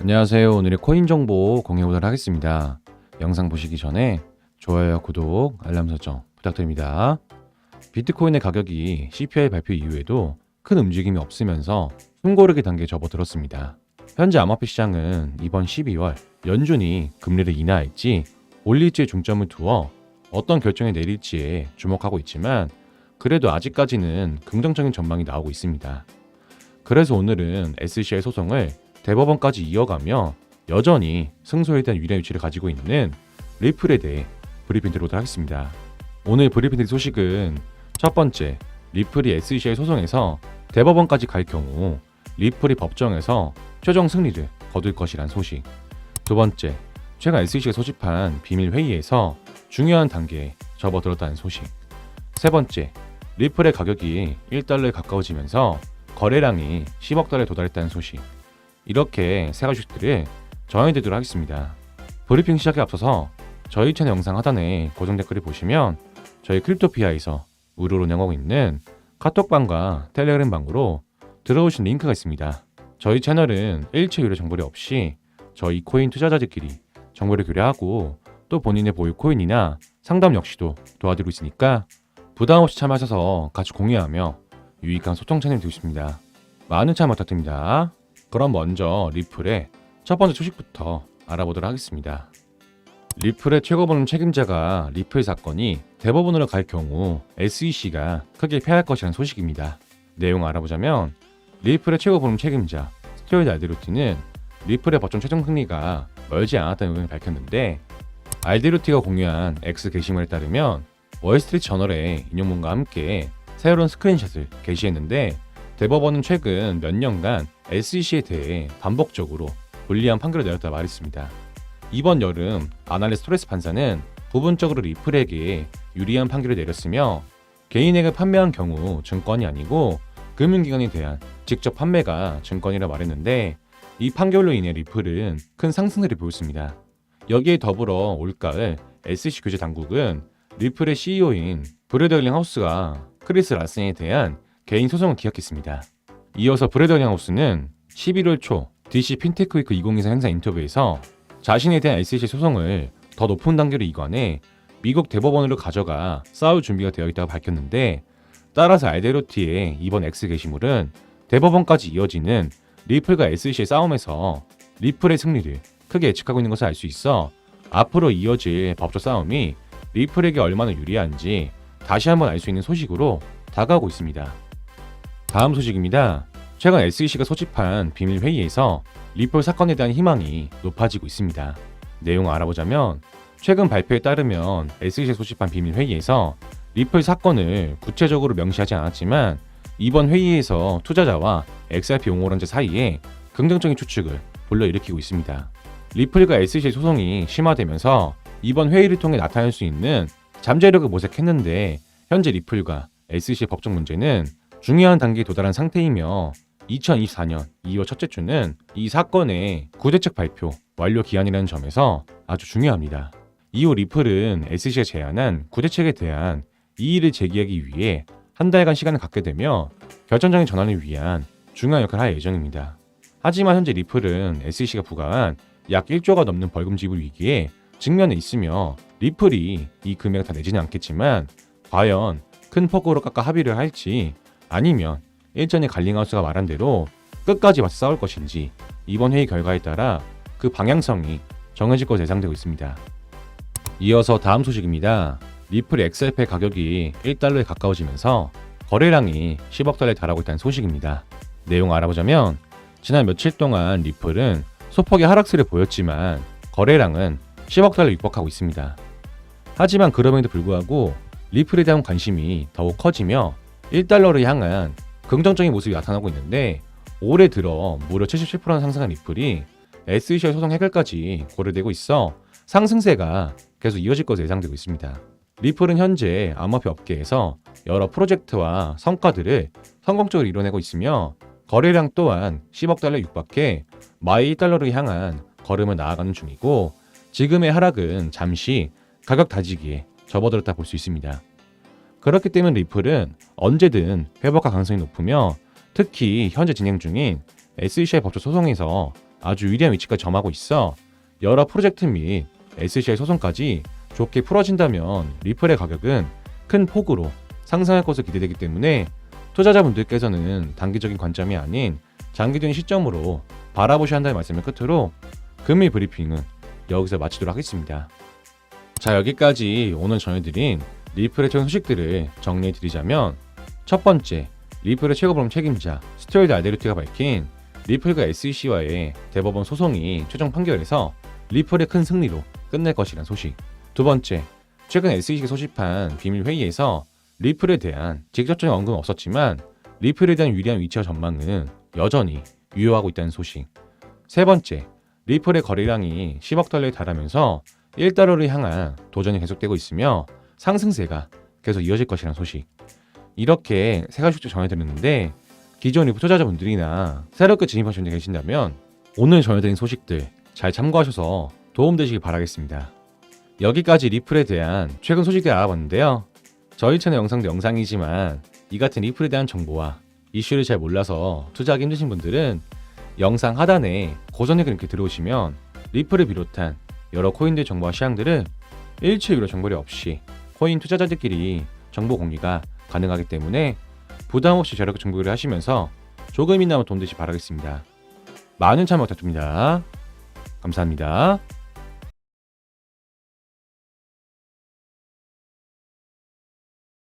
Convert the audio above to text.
안녕하세요. 오늘의 코인 정보 공유해보도록 하겠습니다. 영상 보시기 전에 좋아요, 구독, 알람 설정 부탁드립니다. 비트코인의 가격이 CPI 발표 이후에도 큰 움직임이 없으면서 숨고르기 단계에 접어들었습니다. 현재 암호화폐 시장은 이번 12월 연준이 금리를 인하할지 올릴지에 중점을 두어 어떤 결정을 내릴지에 주목하고 있지만 그래도 아직까지는 긍정적인 전망이 나오고 있습니다. 그래서 오늘은 SCI 소송을 대법원까지 이어가며 여전히 승소에 대한 유리한 위치를 가지고 있는 리플에 대해 브리핑 드리도록 하겠습니다. 오늘 브리핑 드릴 소식은 첫 번째, 리플이 SECI 소송에서 대법원까지 갈 경우 리플이 법정에서 최종 승리를 거둘 것이란 소식. 두 번째, 최근 SEC가 소집한 비밀 회의에서 중요한 단계에 접어들었다는 소식. 세 번째, 리플의 가격이 1달러에 가까워지면서 거래량이 10억 달러에 도달했다는 소식. 이렇게 세 가지 소식들을 정해드리도록 하겠습니다. 브리핑 시작에 앞서서 저희 채널 영상 하단에 고정 댓글을 보시면 저희 크립토피아에서 무료로 운영하고 있는 카톡방과 텔레그램 방으로 들어오신 링크가 있습니다. 저희 채널은 일체 유료 정보료 없이 저희 코인 투자자들끼리 정보를 교류하고 또 본인의 보유 코인이나 상담 역시도 도와드리고 있으니까 부담 없이 참여하셔서 같이 공유하며 유익한 소통 채널이 되고 있습니다. 많은 참여 부탁드립니다. 그럼 먼저 리플의 첫 번째 소식부터 알아보도록 하겠습니다. 리플의 최고본 책임자가 리플 사건이 대법원으로 갈 경우 SEC가 크게 패할 것이라는 소식입니다. 내용 알아보자면 리플의 최고본 책임자 스튜어드 알데로티는 리플의 법정 최종 승리가 멀지 않았다는 의견을 밝혔는데 알데로티가 공유한 X 게시물에 따르면 월스트리트 저널의 인용문과 함께 새로운 스크린샷을 게시했는데 대법원은 최근 몇 년간 SEC에 대해 반복적으로 불리한 판결을 내렸다 말했습니다. 이번 여름 아날레 스토레스 판사는 부분적으로 리플에게 유리한 판결을 내렸으며 개인에게 판매한 경우 증권이 아니고 금융기관에 대한 직접 판매가 증권이라 말했는데 이 판결로 인해 리플은 큰 상승세를 보였습니다. 여기에 더불어 올가을 SEC 규제 당국은 리플의 CEO인 브래더링 하우스가 크리스 라슨에 대한 개인 소송을 기각했습니다. 이어서 브래더링 하우스는 11월 초 DC 핀테크위크 2024 행사 인터뷰에서 자신에 대한 SEC 소송을 더 높은 단계로 이관해 미국 대법원으로 가져가 싸울 준비가 되어 있다고 밝혔는데 따라서 알데로티의 이번 X 게시물은 대법원까지 이어지는 리플과 SEC의 싸움에서 리플의 승리를 크게 예측하고 있는 것을 알 수 있어 앞으로 이어질 법적 싸움이 리플에게 얼마나 유리한지 다시 한번 알 수 있는 소식으로 다가오고 있습니다. 다음 소식입니다. 최근 SEC가 소집한 비밀 회의에서 리플 사건에 대한 희망이 높아지고 있습니다. 내용 알아보자면 최근 발표에 따르면 SEC가 소집한 비밀 회의에서 리플 사건을 구체적으로 명시하지 않았지만 이번 회의에서 투자자와 XRP 용어론자 사이에 긍정적인 추측을 불러일으키고 있습니다. 리플과 SEC 소송이 심화되면서 이번 회의를 통해 나타날 수 있는 잠재력을 모색했는데 현재 리플과 SEC 법적 문제는 중요한 단계에 도달한 상태이며 2024년 2월 첫째 주는 이 사건의 구대책 발표 완료 기한이라는 점에서 아주 중요합니다. 이후 리플은 SEC가 제안한 구대책에 대한 이의를 제기하기 위해 한 달간 시간을 갖게 되며 결정적인 전환을 위한 중요한 역할을 할 예정입니다. 하지만 현재 리플은 SEC가 부과한 약 1조가 넘는 벌금 지불 위기에 직면해 있으며 리플이 이 금액을 다 내지는 않겠지만 과연 큰 폭으로 깎아 합의를 할지 아니면 일전에 갈링하우스가 말한 대로 끝까지 맞서 싸울 것인지 이번 회의 결과에 따라 그 방향성이 정해질 것으로 예상되고 있습니다. 이어서 다음 소식입니다. 리플 XRP 가격이 1달러에 가까워지면서 거래량이 10억 달러에 달하고 있다는 소식입니다. 내용 알아보자면 지난 며칠 동안 리플은 소폭의 하락세를 보였지만 거래량은 10억 달러 육박하고 있습니다. 하지만 그럼에도 불구하고 리플에 대한 관심이 더욱 커지며 1달러를 향한 긍정적인 모습이 나타나고 있는데 올해 들어 무려 77%나 상승한 리플이 SEC 소송 해결까지 고려되고 있어 상승세가 계속 이어질 것으로 예상되고 있습니다. 리플은 현재 암호화폐 업계에서 여러 프로젝트와 성과들을 성공적으로 이뤄내고 있으며 거래량 또한 10억 달러 육박해 마이 1달러를 향한 걸음을 나아가는 중이고 지금의 하락은 잠시 가격 다지기에 접어들었다 볼 수 있습니다. 그렇기 때문에 리플은 언제든 회복할 가능성이 높으며 특히 현재 진행 중인 SEC의 법적 소송에서 아주 유리한 위치까지 점하고 있어 여러 프로젝트 및 SCI 소송까지 좋게 풀어진다면 리플의 가격은 큰 폭으로 상승할 것으로 기대되기 때문에 투자자분들께서는 단기적인 관점이 아닌 장기적인 시점으로 바라보셔야 한다는 말씀을 끝으로 금일 브리핑은 여기서 마치도록 하겠습니다. 자 여기까지 오늘 전해드린 리플의 소식들을 정리해 드리자면 첫 번째 리플의 최고범 책임자 스튜어드 알데르티가 밝힌 리플과 SEC와의 대법원 소송이 최종 판결에서 리플의 큰 승리로 끝낼 것이란 소식. 두 번째 최근 SEC가 소집한 비밀 회의에서 리플에 대한 직접적인 언급은 없었지만 리플에 대한 유리한 위치와 전망은 여전히 유효하고 있다는 소식. 세 번째 리플의 거래량이 10억 달러에 달하면서 1달러를 향한 도전이 계속되고 있으며 상승세가 계속 이어질 것이라는 소식. 이렇게 세 가지 소식 전해드렸는데 기존 리플 투자자분들이나 새롭게 진입하신 분들 계신다면 오늘 전해드린 소식들 잘 참고하셔서 도움되시길 바라겠습니다. 여기까지 리플에 대한 최근 소식들 알아봤는데요. 저희 채널 영상도 영상이지만 이 같은 리플에 대한 정보와 이슈를 잘 몰라서 투자하기 힘드신 분들은 영상 하단에 고정링크 이렇게 들어오시면 리플을 비롯한 여러 코인들 정보와 시황들을 일체 유료 정보료 없이 코인 투자자들끼리 정보 공유가 가능하기 때문에 부담 없이 저렇게 정보를 하시면서 조금이나마 돈 되시 바라겠습니다. 많은 참여 부탁드립니다. 감사합니다.